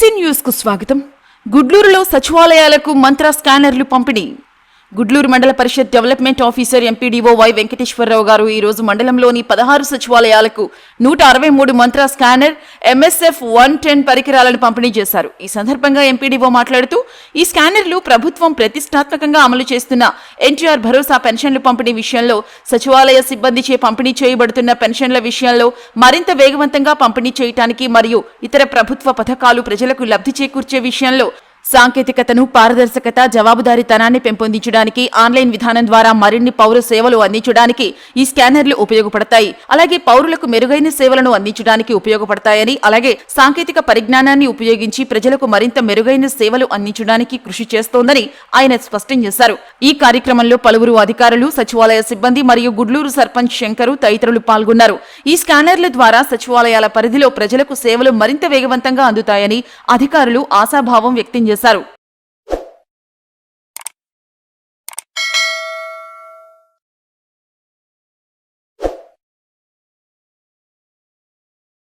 SC న్యూస్కు స్వాగతం. గుడ్లూరులో సచివాలయాలకు మంత్ర స్కానర్లు పంపిణీ. గుడ్లూరు మండల పరిషత్ development officer MPDO Y Venkateswararao garu ఈరోజు మండలంలోని పదహారు సచివాలయాలకు నూట అరవై మూడు మంత్ర స్కానర్ ఎంఎస్ఎఫ్ వన్ టెన్ పరికరాలను పంపిణీ చేశారు. ఈ సందర్భంగా ఎంపీడీఓ మాట్లాడుతూ ఈ స్కానర్లు ప్రభుత్వం ప్రతిష్టాత్మకంగా అమలు చేస్తున్న ఎన్టీఆర్ భరోసా పెన్షన్లు పంపిణీ విషయంలో సచివాలయ సిబ్బందిచే పంపిణీ చేయబడుతున్న పెన్షన్ల విషయంలో మరింత వేగవంతంగా పంపిణీ చేయటానికి మరియు ఇతర ప్రభుత్వ పథకాలు ప్రజలకు లబ్ధి చేకూర్చే విషయంలో సాంకేతికతను పారదర్శకత జవాబుదారీతనాన్ని పెంపొందించడానికి ఆన్లైన్ విధానం ద్వారా మరిన్ని పౌర సేవలు అందించడానికి ఈ స్కానర్లు ఉపయోగపడతాయి. అలాగే పౌరులకు మెరుగైన సేవలను అందించడానికి ఉపయోగపడతాయని అలాగే సాంకేతిక పరిజ్ఞానాన్ని ఉపయోగించి ప్రజలకు మరింత మెరుగైన సేవలు అందించడానికి కృషి చేస్తోందని ఆయన స్పష్టం చేశారు. ఈ కార్యక్రమంలో పలువురు అధికారులు సచివాలయ సిబ్బంది మరియు గుడ్లూరు సర్పంచ్ శంకరు తదితరులు పాల్గొన్నారు. ఈ స్కానర్ల ద్వారా సచివాలయాల పరిధిలో ప్రజలకు సేవలు మరింత వేగవంతంగా అందుతాయని అధికారులు ఆశాభావం వ్యక్తం చేశారు.